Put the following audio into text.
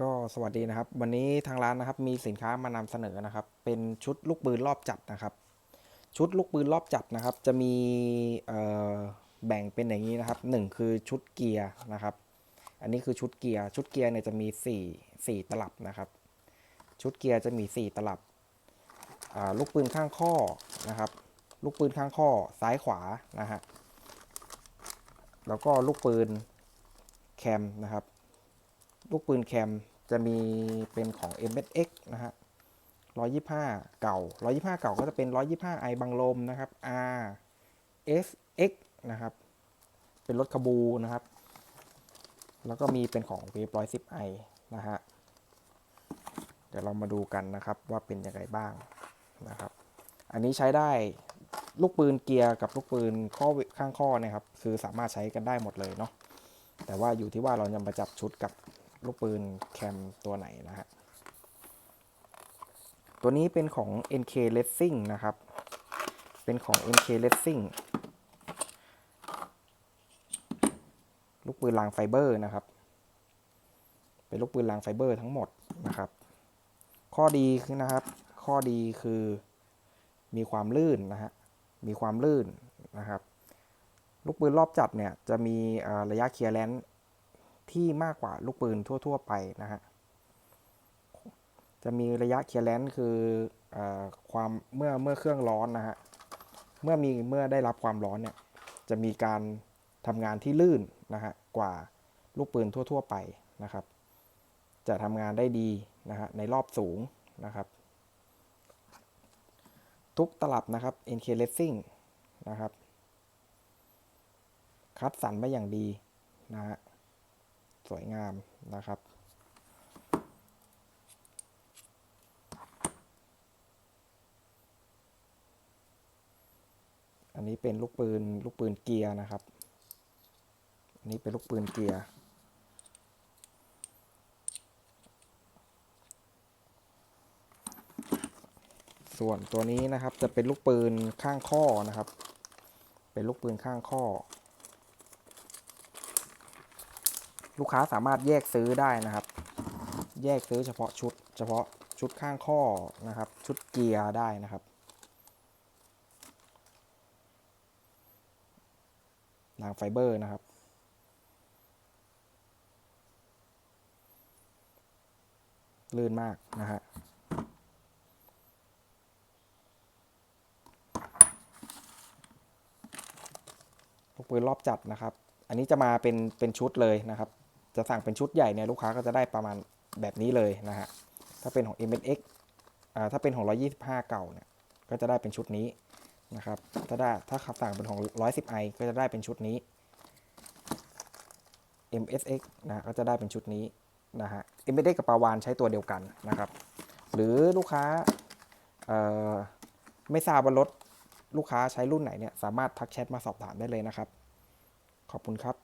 ก็สวัสดีนะครับ วันนี้ทางร้านนะครับมีสินค้ามานำเสนอนะครับ เป็นชุดลูกปืนรอบจัดนะครับ ชุดลูกปืนรอบจัดนะครับ จะมีแบ่งเป็นอย่างนี้นะครับหนึ่งคือชุดเกียร์นะครับ อันนี้คือชุดเกียร์ชุดเกียร์เนี่ยจะมี 4 4 ตลับนะครับ ชุดเกียร์จะมี 4 ตลับลูกปืนข้างข้อนะครับ ลูกปืนข้างข้อซ้ายขวานะฮะแล้วก็ลูกปืนแคมนะครับ ลูกปืนแคมจะมีเป็นของ m s x นะฮะ125 เก่า 125 เก่าก็จะเป็น 125ไอบังลมนะครับ R S X นะครับ เป็นรถขบูนะครับ แล้วก็มีเป็นของเวฟ110ไอนะฮะ เดี๋ยวเรามาดูกันนะครับว่าเป็นยังไงบ้างนะครับ อันนี้ใช้ได้ลูกปืนเกียร์กับลูกปืนข้อข้างข้อนะครับ คือสามารถใช้กันได้หมดเลยเนาะ แต่ว่าอยู่ที่ว่าเราจะมาจับชุดกับ ลูกปืนแคมตัวไหนนะฮะ ตัวนี้เป็นของ NK Racing นะครับ เป็นของ NK Racing ลูกปืนรางไฟเบอร์นะครับ เป็นลูกปืนรางไฟเบอร์ทั้งหมดนะครับ ข้อดีคือนะครับ ข้อดีคือมีความลื่นนะฮะ มีความลื่นนะครับ ลูกปืนรอบจัดเนี่ยจะมีระยะเคลียร์แลนซ์ ที่มากกว่าลูกปืนทั่ว ๆ ไปนะฮะ จะมีระยะเคลียร์แลนซ์คือออความเมื่อเมื่อเครื่องร้อนนะฮะ เมื่อมีเมื่อได้รับความร้อนเนี่ยจะมีการทำงานที่ลื่นนะฮะกว่าลูกปืนทั่ว ๆ ไปนะครับ จะทำงานได้ดีนะฮะในรอบสูงนะครับ ทุกตลับนะครับ NK Racing นะครับ คัดสรรมาอย่างดีนะฮะ สวยงามนะครับ อันนี้เป็นลูกปืนลูกปืนเกียร์นะครับ อันนี้เป็นลูกปืนเกียร์ส่วนตัวนี้นะครับจะเป็นลูกปืนข้างข้อนะครับ เป็นลูกปืนข้างข้อ ลูกค้าสามารถแยกซื้อได้นะครับ แยกซื้อเฉพาะชุด เฉพาะชุดข้างข้อนะครับ ชุดเกียร์ได้นะครับรางไฟเบอร์นะครับ ลื่นมากนะฮะลูกปืนรอบจัดนะครับ อันนี้จะมาเป็นเป็นชุดเลยนะครับ จะสั่งเป็นชุดใหญ่เนี่ยลูกค้าก็จะได้ประมาณแบบนี้เลยนะฮะ ถ้าเป็นของ m s x อ่าถ้าเป็นของ 125 เก่าเนี่ยก็จะได้เป็นชุดนี้นะครับ ถ้าได้ถ้าขับสั่งเป็นของ 110i ก็จะได้เป็นชุดนี้ MSX นะก็จะได้เป็นชุดนี้นะฮะ MSX กับปาวานใช้ตัวเดียวกันนะครับ หรือลูกค้าเอ่อไม่ทราบว่ารถลูกค้าใช้รุ่นไหนเนี่ยสามารถทักแชทมาสอบถามได้เลยนะครับ ขอบคุณครับ